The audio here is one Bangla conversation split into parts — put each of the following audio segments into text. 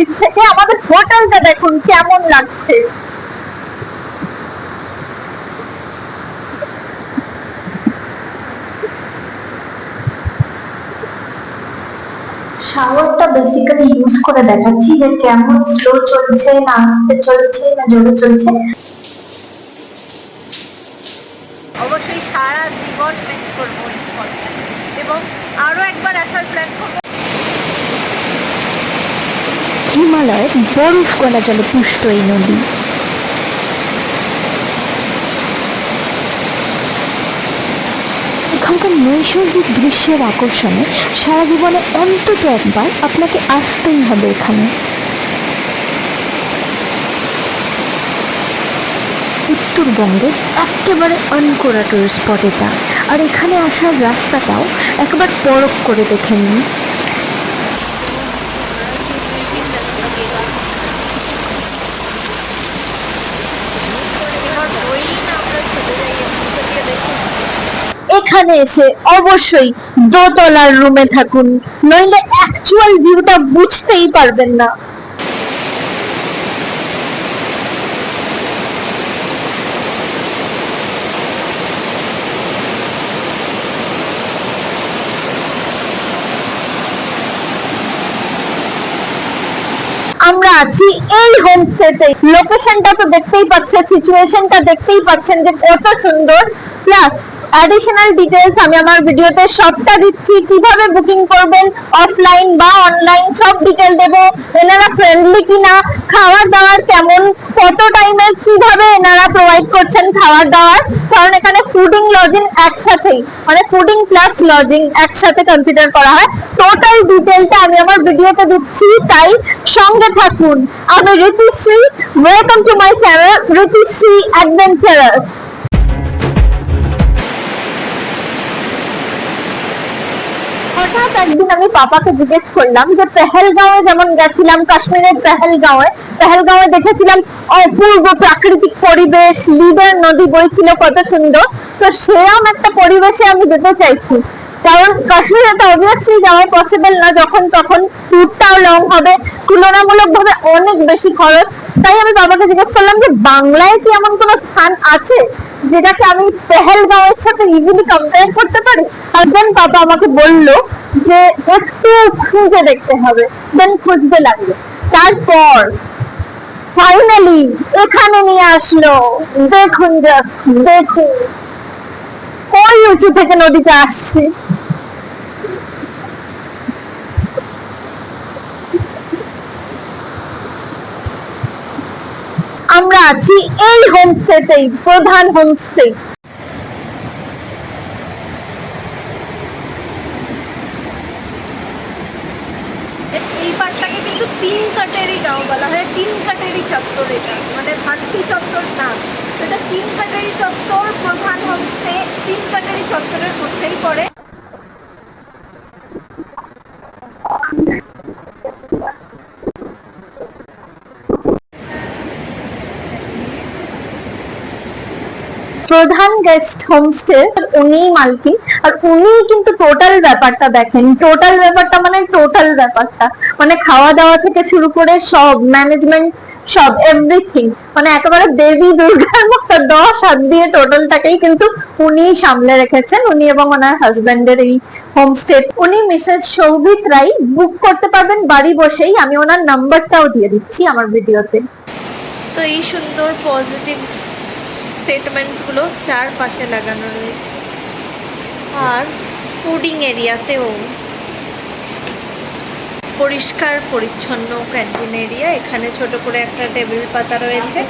ব্রিজ থেকে আমাদের হোটেলটা দেখুন কেমন লাগছে। শাওয়ারটা বেসিক্যালি ইউজ করে দেখাচ্ছি যে কেমন স্লো চলছে, না আস্তে চলছে, না জোরে চলছে অবশ্যই সারা জীবন মিস করব এই স্পটটা এবং আরও একবার আসার প্ল্যান করব হিমালয়ের বরফ গলা জলে পুষ্ট এই নদী। এখানকার নৈসর্গিক দৃশ্যের আকর্ষণে সারা জীবনে অন্তত একবার আপনাকে আসতেই হবে এখানে। উত্তরবঙ্গের একেবারে আনকোরা টুরিস্ট স্পট এটা। আর এখানে আসার রাস্তাটাও একবার পরখ করে দেখে নিন এবার ওই না আমরা চলে যাই এখান থেকে দেখুন এখানে এসে অবশ্যই দোতলার রুমে থাকুন। নইলে অ্যাকচুয়াল ভিউটা বুঝতেই পারবেন না। আমরা আছি এই হোমস্টেতে লোকেশনটা তো দেখতেই পাচ্ছেন সিচুয়েশনটা দেখতেই পাচ্ছেন যে কত সুন্দর। প্লাস অ্যাডিশনাল ডিটেলস আমি আমার ভিডিওতে সবটা দিচ্ছি। কীভাবে বুকিং করবেন? অফলাইন বা অনলাইন সব ডিটেল দেবো। এনারা ফ্রেন্ডলি কিনা? খাবার দাবার কেমন? কত টাইমে কীভাবে এনারা প্রোভাইড করছেন খাবার দাবার কারণ এখানে ফুডিং লজিং একসাথেই। মানে ফুডিং প্লাস লজিং একসাথে কনসিডার করা হয়। টোটাল ডিটেলটা আমি আমার ভিডিওতে দিচ্ছি। তাই সঙ্গে থাকুন। আমি Ritushree welcome to my channel Ritushree adventurers হঠাৎ একদিন আমি পাপাকে জিজ্ঞেস করলাম যে পেহেলগাঁওয়ে যেমন গেছিলাম, কাশ্মীরের পেহেলগাঁওয়ে পেহেলগাঁওয়ে দেখেছিলাম, অপূর্ব প্রাকৃতিক পরিবেশ লিডার নদী বইছিল কত সুন্দর। তো সেরম একটা পরিবেশে আমি যেতে চাইছি। কারণ কাশ্মীরে তো অবভিয়াসলি যাওয়া পসিবল না, যখন তখন ট্যুরটাও লং হবে তুলনামূলক ভাবে অনেক বেশি খরচ। তাই আমি বাবাকে জিজ্ঞেস করলাম যে, বাংলায় কি এমন কোনো স্থান আছে যেটাকে আমি পেহেলগাঁওয়ের সাথে ইজিলি কম্পেয়ার করতে পারি? আর দেন বাবা আমাকে বলল যে, একটু খুঁজে দেখতে হবে দেন খুঁজতে লাগল তারপর ফাইনালি এখানে নিয়ে আসলো। দেখুন জাস্ট দেখুন। ওই উঁচু থেকে নদীতে আসছে। আমরা আছি এই হোমস্টেতেই প্রধান হোমস্টে তিন কাটেরই গাঁও বলা হয়, তিন কাটেরই চত্বর এটা। মানে ভাট্টি চত্বর না। এটা তিন কাটারি চত্বর প্রধান হোমস্টে তিন কাটারি চত্বরের মধ্যেই পড়ে। প্রধান গেস্ট হোমস্টে উনিই মালকিন, আর উনিই কিন্তু টোটাল ব্যাপারটা দেখেন। টোটাল ব্যাপারটা মানে টোটাল ব্যাপারটা। মানে খাওয়া দাওয়া থেকে শুরু করে সব ম্যানেজমেন্ট সব এভরিথিং মানে একেবারে দেবী দুর্গার মতো দশ হাত দিয়ে টোটালটাকেই কিন্তু উনিই সামলে রেখেছেন। উনি এবং ওনার হাজবেন্ডের এই হোমস্টে উনি মিসেস সৌভিত রাই বুক করতে পারবেন বাড়ি বসেই। আমি ওনার নাম্বারটাও দিয়ে দিচ্ছি আমার ভিডিওতে তো। এই সুন্দর পজিটিভ স্টেটমেন্টসগুলো চারপাশে লাগানো রয়েছে। আর ফুডিং এরিয়াতেও পরিষ্কার পরিচ্ছন্ন ক্যান্টিন এরিয়া এখানে ছোট করে একটা টেবিল পাতা রয়েছে।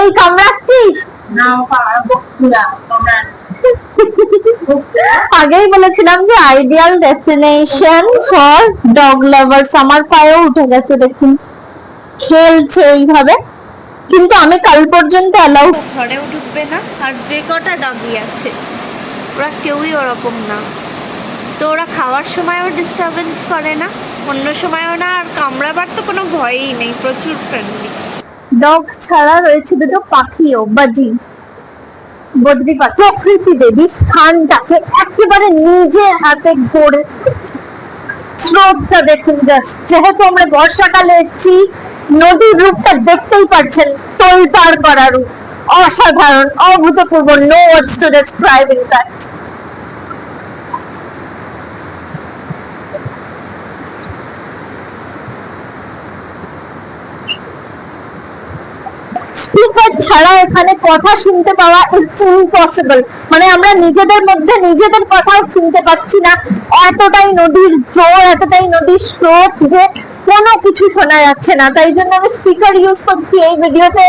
এই কামড়াচ্ছিস আগেই বলেছিলাম যে ideal destination for dog lovers আমার পায়েও উঠে গেছে দেখুন। খেলছে ওইভাবে কিন্তু আমি কাল পর্যন্ত অ্যালাউ ঘরেও ঢুকবে না আর যে কটা ডগি আছে ওরা কেউই ওরকম না। তো ওরা খাওয়ার সময়ও ডিস্টারবেন্স করে না অন্য সময়ও না আর কামড়াবার তো কোনো ভয়ই নেই প্রচুর ফ্রেন্ডলি ডগ ছাড়া রয়েছে দুটো পাখিও বাজি। বদ্রি পাখি। প্রকৃতি দেবী স্থানটাকে একেবারে নিজে হাতে গড়ে। স্রোতটা দেখুন জাস্ট যেহেতু আমরা বর্ষাকালে এসেছি নদীর রূপটা দেখতেই পাচ্ছেন তোলপাড় করা রূপ। অসাধারণ, অভূতপূর্ব no words to describe in that speaker ছাড়া এখানে কথা শুনতে পাওয়া ইটস ইম্পসিবল মানে আমরা নিজেদের মধ্যে নিজেদের কথাও শুনতে পাচ্ছি না। এতটাই নদীর জোর এতটাই নদীর স্রোত যে কোনো কিছু শোনা যাচ্ছে না। তাই জন্য আমি স্পিকার ইউজ করছি এই ভিডিওতে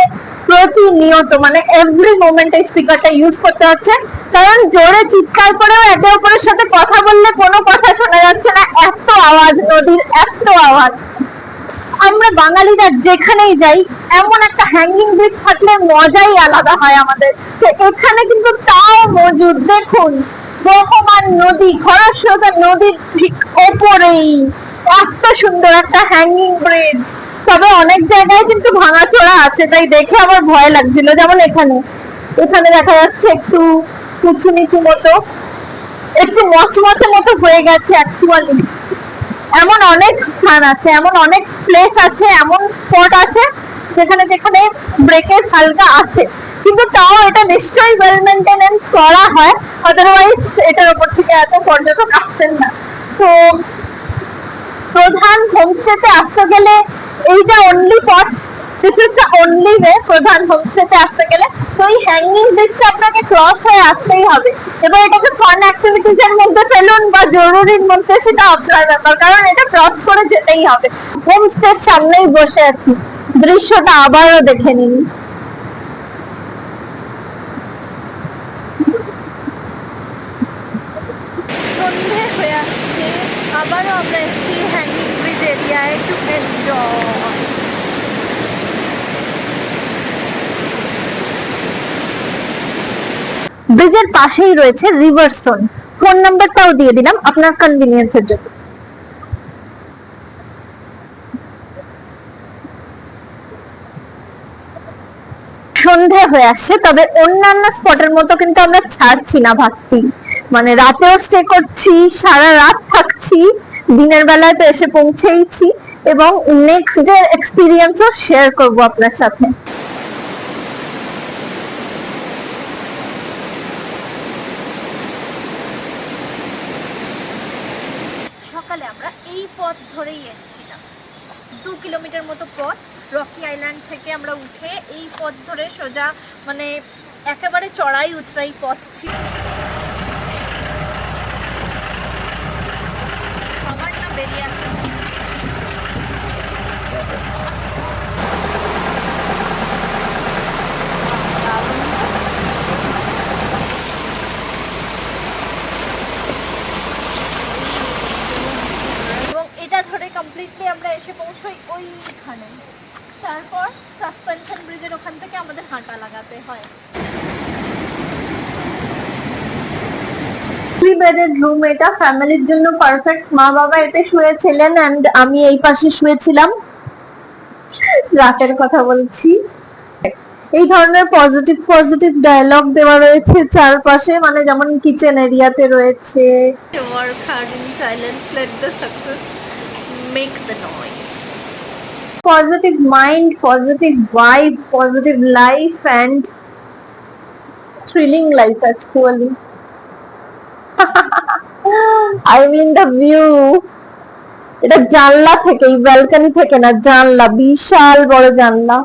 প্রতিনিয়ত। মানে এভরি মোমেন্ট স্পিকারটা ইউজ করতে হচ্ছে। কারণ জোরে চিৎকার করেও একে অপরের সাথে কথা বললে কোনো কথা শোনা যাচ্ছে না। এত আওয়াজ, নদীর এত আওয়াজ। আমরা বাঙালিরা যেখানেই যাই, এমন একটা হ্যাঙ্গিং ব্রিজ থাকলে মজাই আলাদা হয় আমাদের। তো এখানে কিন্তু তাও মজুদ। দেখুন, বহমান নদী, খরস্রোতা নদীর ঠিক ওপরেই। এত সুন্দর একটা হ্যাঙ্গিং ব্রিজ তবে অনেক জায়গায় কিন্তু ভাঙাচোরা আছে, তাই দেখে আমার ভয় লাগছিল, যেমন এখানে। এখানে দেখা যাচ্ছে একটু উঁচু নিচু মতো একটু মচমচে মতো হয়ে গেছে অ্যাকচুয়ালি এমন অনেক স্থান আছে, এমন অনেক প্লেস আছে, এমন স্পট আছে যেখানে যেখানে ব্রেকের হালকা আছে। কিন্তু তাও এটা নিশ্চয়ই ওয়েল মেনটেনেন্স করা হয় আদারওয়াইজ এটার উপর থেকে এত পর্যটক আসছেন না। তো প্রধান হোমস্টেতে আসতে গেলে এইটা অনলি পথ this is the only way Pradhan হোমস্টেতে আসতে গেলে তো এই হ্যাঙ্গিং ব্রিজটা আপনাকে ক্রস হয়ে আসতেই হবে। এবার এটাকে ফান অ্যাক্টিভিটিস এর মধ্যে ফেলুন বা জরুরির মধ্যে সেটা আপনার ব্যাপার, কারণ এটা ক্রস করে যেতেই হবে। হোমস্টের সামনেই বসে আছি। দৃশ্যটা আবারও দেখে নিন সন্ধে হয়ে আসছে আবারও আমরা এসেছি হ্যাঙ্গিং ব্রিজ এরিয়ায় টু এনজয় ব্রিজের পাশেই রয়েছে রিভার স্টোন ফোন নাম্বারটাও দিয়ে দিলাম আপনার কনভিনিয়েন্সের জন্য। সন্ধে হয়ে আসছে, তবে অন্যান্য স্পটের মতো কিন্তু আমরা ছাড়ছি না ভাবছি। মানে রাতেও স্টে করছি, সারা রাত থাকছি, দিনের বেলায় তো এসে পৌঁছেইছি, এবং নেক্সট ডে এক্সপিরিয়েন্সও শেয়ার করব আপনার সাথে সকালে আমরা এই পথ ধরেই এসেছিলাম দু কিলোমিটার মতো পথ রকি আইল্যান্ড থেকে আমরা উঠে এই পথ ধরে সোজা মানে একেবারে চড়াই উতরাই পথ ছিল সবার না বেরিয়ে আসে এবং এটা ধরে কমপ্লিটলি আমরা এসে পৌঁছই ওইখানে তারপর সাসপেনশন ব্রিজের ওখান থেকে আমাদের হাঁটা লাগাতে হয় থ্রি বেডেড রুম এটা ফ্যামিলির জন্য পারফেক্ট মা বাবা এতে শুয়েছিলেন এন্ড আমি এই পাশে শুয়েছিলাম। রাতের কথা বলছি। এই ধরনের পজিটিভ পজিটিভ ডায়লগ দেওয়া রয়েছে চারপাশে মানে যেমন কিচেন এরিয়াতে রয়েছে। Positive mind positive vibe positive life and thrilling life actually I mean the view এটা জানলা থেকে, এই ব্যালকনি থেকে না, জানলা, বিশাল বড় জানলা।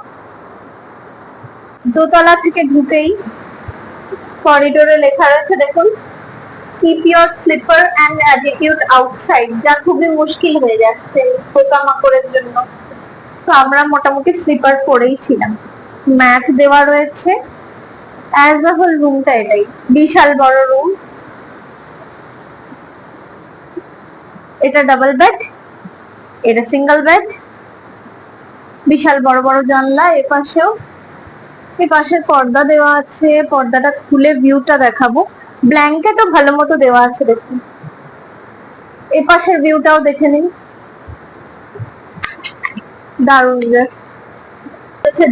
দোতলা থেকে ঢুকেই করিডোরে লেখা রয়েছে দেখুন keep your slipper and attitude outside যা খুবই মুশকিল হয়ে যাচ্ছে পোকামাকড়ের জন্য। তো আমরা মোটামুটি স্লিপার পরেই ছিলাম। ম্যাট দেওয়া রয়েছে। অ্যাজ আ হোল রুমটা এটাই। বিশাল বড় রুম এটা ডাবল বেড এটা সিঙ্গেল বেড বিশাল বড় বড় জানলা এ পাশেও। এ পাশে পর্দা দেওয়া আছে, পর্দাটা খুলে ভিউটা দেখাবো। ব্ল্যাঙ্কেটও ভালো মতো দেওয়া আছে দেখুন। এ পাশের ভিউটাও দেখে নিন। দারুণ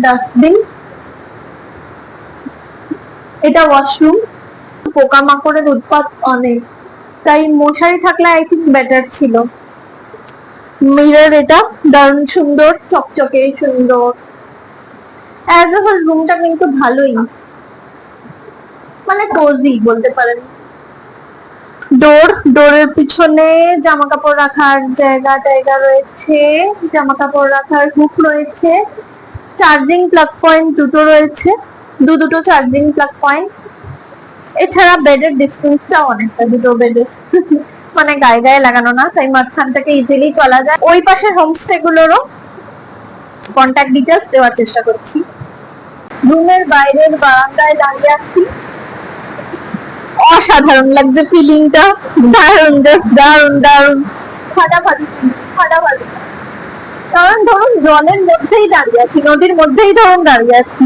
ডাস্টবিন এটা ওয়াশরুম পোকামাকড়ের উৎপাত অনেক। তাই মশারি থাকলে আই থিঙ্ক বেটার ছিল। মিরর এটা দারুণ সুন্দর, চকচকে সুন্দর। অ্যাজ এ হোল রুমটা কিন্তু ভালোই। মানে কোজি বলতে পারেন। ডোর ডোরের পিছনে জামা কাপড় রাখার জায়গা টায়গা রয়েছে। জামা কাপড় রাখার হুক রয়েছে। চার্জিং প্লাগ পয়েন্ট দুটো রয়েছে। দু দুটো চার্জিং প্লাগ পয়েন্ট এছাড়া বেডের ডিস্টেন্সটা অনেকটা দুটো বেডের মানে গায়ে গায়ে লাগানো না, তাই মাঝখান থেকে ইজিলি চলা যায়। ওই পাশের হোমস্টে গুলোরও কন্ট্যাক্ট ডিটেলস দেওয়ার চেষ্টা করছি। রুমের বাইরের বারান্দায় দাঁড়িয়ে আছি। অসাধারণ লাগছে ফিলিংটা দারুণ দারুণ দারুণ। ফাটাফাটি ফাটাফাটি। কারণ ধরুন, জলের মধ্যেই দাঁড়িয়ে আছি, নদীর মধ্যেই ধরুন দাঁড়িয়ে আছি।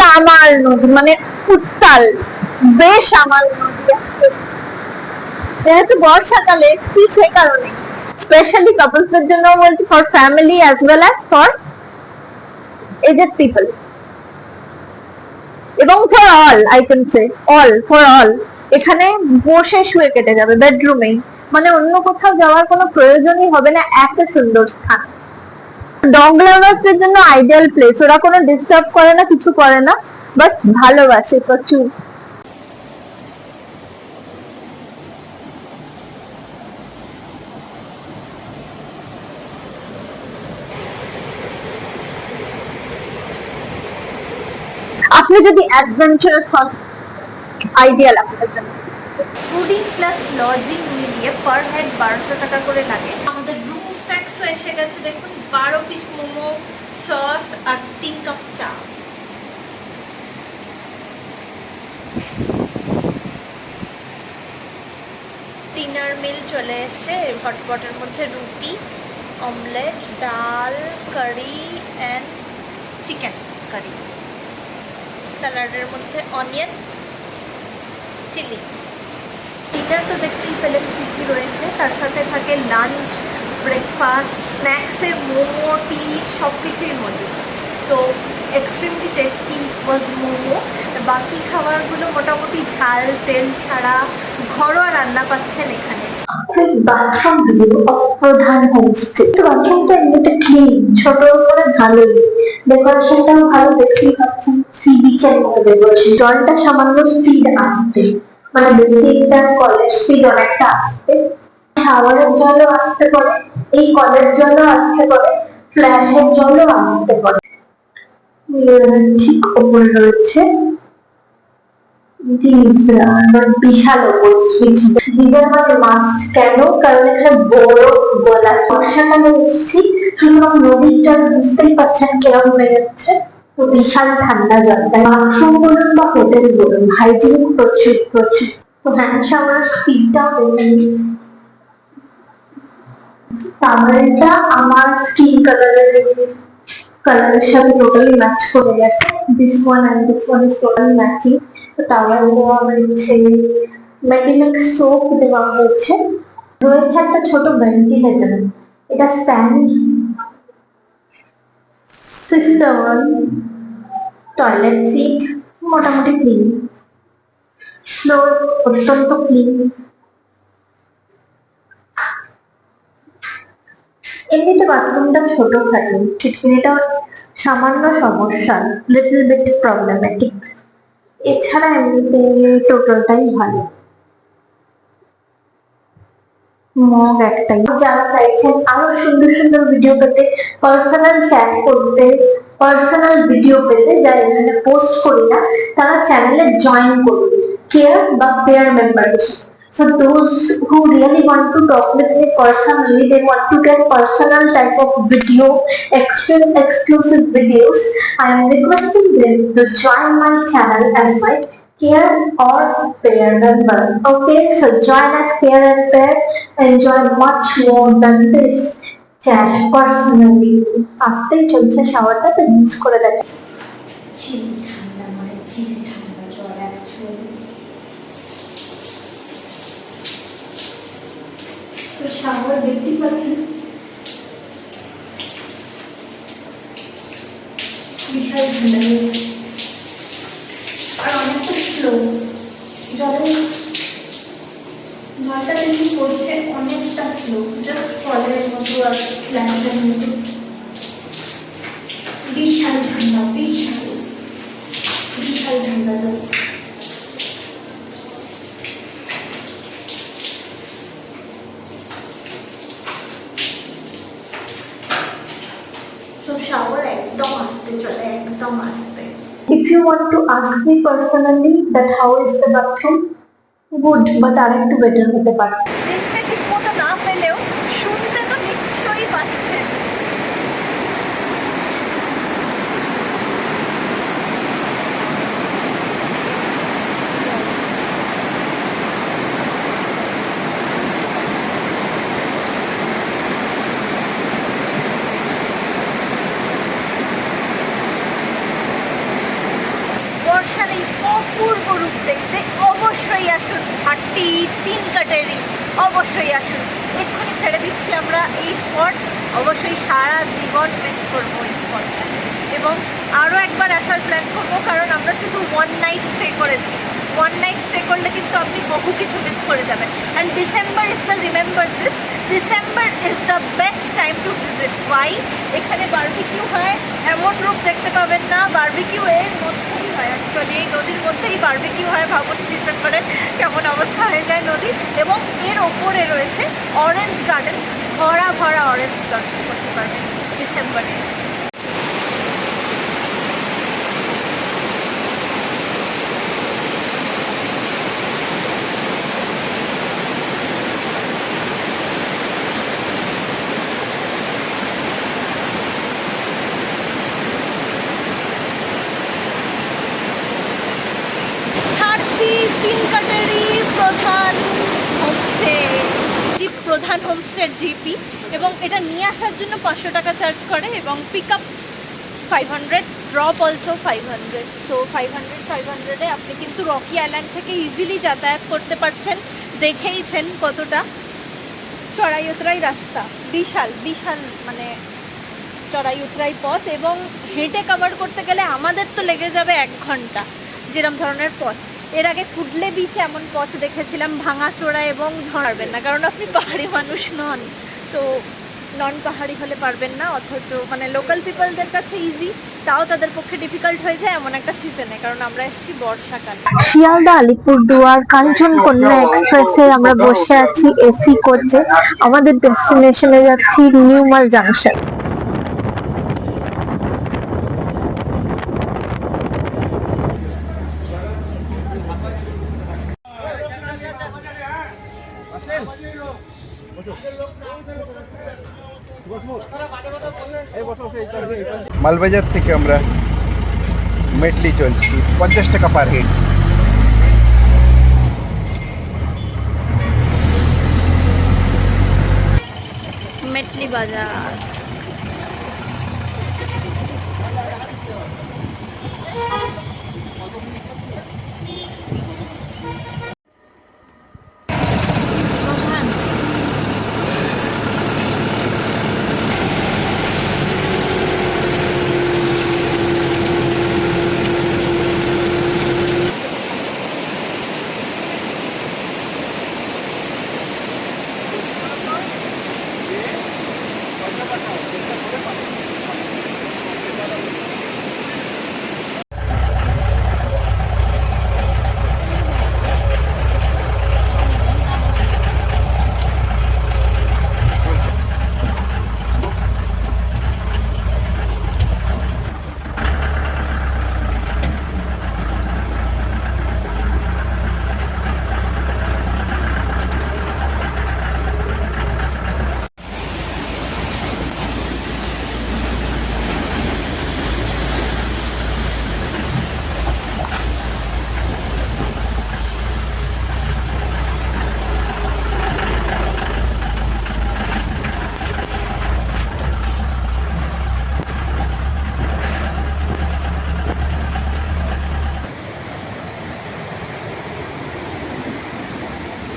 দামাল নদী মানে উত্তাল। বেশ আমার যেহেতু বর্ষাকালে এসছি সে কারণে। স্পেশালি কাপলসদের জন্য বলছি for family as well as for aged people এবং for all I can say all for all এখানে বসে শুয়ে কেটে যাবে বেডরুমেই মানে অন্য কোথাও যাওয়ার কোনো প্রয়োজনই হবে না, এত সুন্দর স্থান। ডগ লাভার্সদের জন্য আইডিয়াল প্লেস ওরা কোনো ডিস্টার্ব করে না, কিছু করে না বাট ভালোবাসে প্রচুর আপনি যদি অ্যাডভেঞ্চারাস হন আইডিয়াল জন্য। ফুডিং প্লাস লজিং মিলিয়ে পার হেড বারোশো টাকা করে লাগে। আমাদের রুম স্ন্যাক্সও এসে গেছে, দেখুন, বারো পিস মোমো সস আর তিন কাপ চা। ডিনার মিল চলে এসে হটপটের মধ্যে রুটি অমলেট ডাল কারি অ্যান্ড চিকেন কারি স্যালাডের মধ্যে অনিয়ন, চিলি। ডিনার তো দেখতেই পেলেন কী কী রয়েছে। তার সাথে থাকে লাঞ্চ ব্রেকফাস্ট স্ন্যাক্সের মোমো টি সব কিছুই মজুদ। তো এক্সট্রিমলি টেস্টি ওয়াজ মোমো। বাকি খাবারগুলো মোটামুটি ঝাল, তেল ছাড়া ঘরোয়া রান্না পাচ্ছেন এখানে। Bathroom view of Pradhan homestay তো বাথরুমটা এমনিতে ক্লিন ছোট করে ভালোই। ডেকোরেশনটাও ভালো, দেখতেই পাচ্ছেন সি বিচের মতো ডেকোরেশন জলটা সামান্য স্পিড আসবে। মানে বেসিনটা কলের স্পিড অনেকটা আসবে। শাওয়ারের জলও আসতে পারে, এই কলের জলও আসতে পারে ফ্ল্যাশের জলও আসতে পারে। ঠিক ওপরে রয়েছে গিজার বিশাল ওপর সুইচ গিজার মানে মাস্ট কেন? কারণ এখানে বড় গলা বর্ষাকালে এসেছি সুতরাং নদীর জল বুঝতেই পারছেন কেমন হয়ে যাচ্ছে। তো বিশাল ঠান্ডা জল। তাই বাথরুম বলুন বা হোটেল বলুন হাইজিনিক প্রচুর প্রচুর। তো হ্যান্ড শাওয়ার স্পিডটাও দেখে নিন। টাওয়েলটা আমার স্কিন কালারের কালারের সাথে টোটালি ম্যাচ করে গেছে। This one and this one is totally matching তো টাওয়েল দেওয়া হয়েছে মেডিমিক্স সোপ দেওয়া হয়েছে। রয়েছে একটা ছোট ভেন্টিলেটর এটা স্ট্যান্ড সিস্টেম টয়লেট সিট মোটামুটি ক্লিন ফ্লোর অত্যন্ত ক্লিন এমনিতে বাথরুমটা ছোট থাকে ছিটকিনিটা সামান্য সমস্যা লিটল বিট প্রবলেমেটিক এছাড়া এমনিতে টোটালটাই ভালো। মগ একটাই। যারা চাইছেন আরও সুন্দর সুন্দর ভিডিও পেতে পার্সোনাল চ্যাট করতে পার্সোনাল ভিডিও পেতে, যারা এখানে পোস্ট করি না, তারা চ্যানেলে জয়েন করুন। কেয়ার বা pair membership So those who really want to talk with me personally, they want to get personal type of video, extra exclusive videos. I am requesting them to join my channel as my care or pair member. Okay, so join as care and pair. Enjoy much more than this. Chat personally. আসতেই চলছে শাওয়ারটা তো ইউজ করে দেখেন তো দেখতে পাচ্ছেন বিশাল ঠান্ডা আর অনেকটা স্লো জলের জলটা দেখি পড়ছে অনেকটা স্লো জাস্ট ফলের মতো আর ফ্ল্যাটের মতো personally that how is the bathroom, good, but আর একটু better হতে পারে অবশ্যই আসুন। এক্ষুনি ছেড়ে দিচ্ছি আমরা এই স্পট অবশ্যই সারা জীবন মিস করব এই স্পটটা এবং আরও একবার আসার প্ল্যান করব, কারণ আমরা শুধু ওয়ান নাইট স্টে করেছি। ওয়ান নাইট স্টে করলে কিন্তু আপনি বহু কিছু মিস করে যাবেন। And December is the remember this December is the best time to visit Y এখানে বার্বিকিউ হয়, এমন রূপ দেখতে পাবেন না। বার্বিকিউ এর মধ্যেই হয়। অ্যাকচুয়ালি এই নদীর মধ্যেই বার্বিকিউ হয়, ভাবুন ডিসেম্বরে কেমন অবস্থা হয়ে যায় নদী এবং এর ওপরে রয়েছে অরেঞ্জ গার্ডেন ভরা ভরা অরেঞ্জ দর্শন করতে পারবেন ডিসেম্বরে ছাড়ছি তিন কাটেরই প্রধান হোমস্টে জিপ প্রধান হোমস্টের জিপি এবং এটা নিয়ে আসার জন্য পাঁচশো টাকা চার্জ করে এবং pick up five hundred drop also five hundred so five hundred five hundred আপনি কিন্তু রকি আইল্যান্ড থেকে ইজিলি যাতায়াত করতে পারছেন। দেখেইছেন কতটা চড়াই উতরাই রাস্তা। বিশাল বিশাল মানে চড়াই উতরাই পথ এবং হেঁটে কভার করতে গেলে আমাদের তো লেগে যাবে এক ঘণ্টা যেরম ধরনের পথ। এর আগে কুডলে বিচে এমন পথ দেখেছিলাম ভাঙা ভাঙাচোরা এবং ঝড়াবেন না কারণ আপনি পাহাড়ি মানুষ নন। তো নন পাহাড়ি হলে পারবেন না, অথচ মানে লোকাল পিপলদের কাছে ইজি তাও তাদের পক্ষে ডিফিকাল্ট হয়ে যায় এমন একটা সিজনে কারণ আমরা এসেছি বর্ষাকালে। শিয়ালদা, আলিপুরদুয়ার, কাঞ্চনকন্যা এক্সপ্রেসে আমরা বসে আছি এসি কোচে আমাদের ডেস্টিনেশনে যাচ্ছি নিউমাল জাংশন মালবাজার থেকে আমরা মেটলি চলছি। পঞ্চাশ টাকা পার হেড মেটলি বাজার।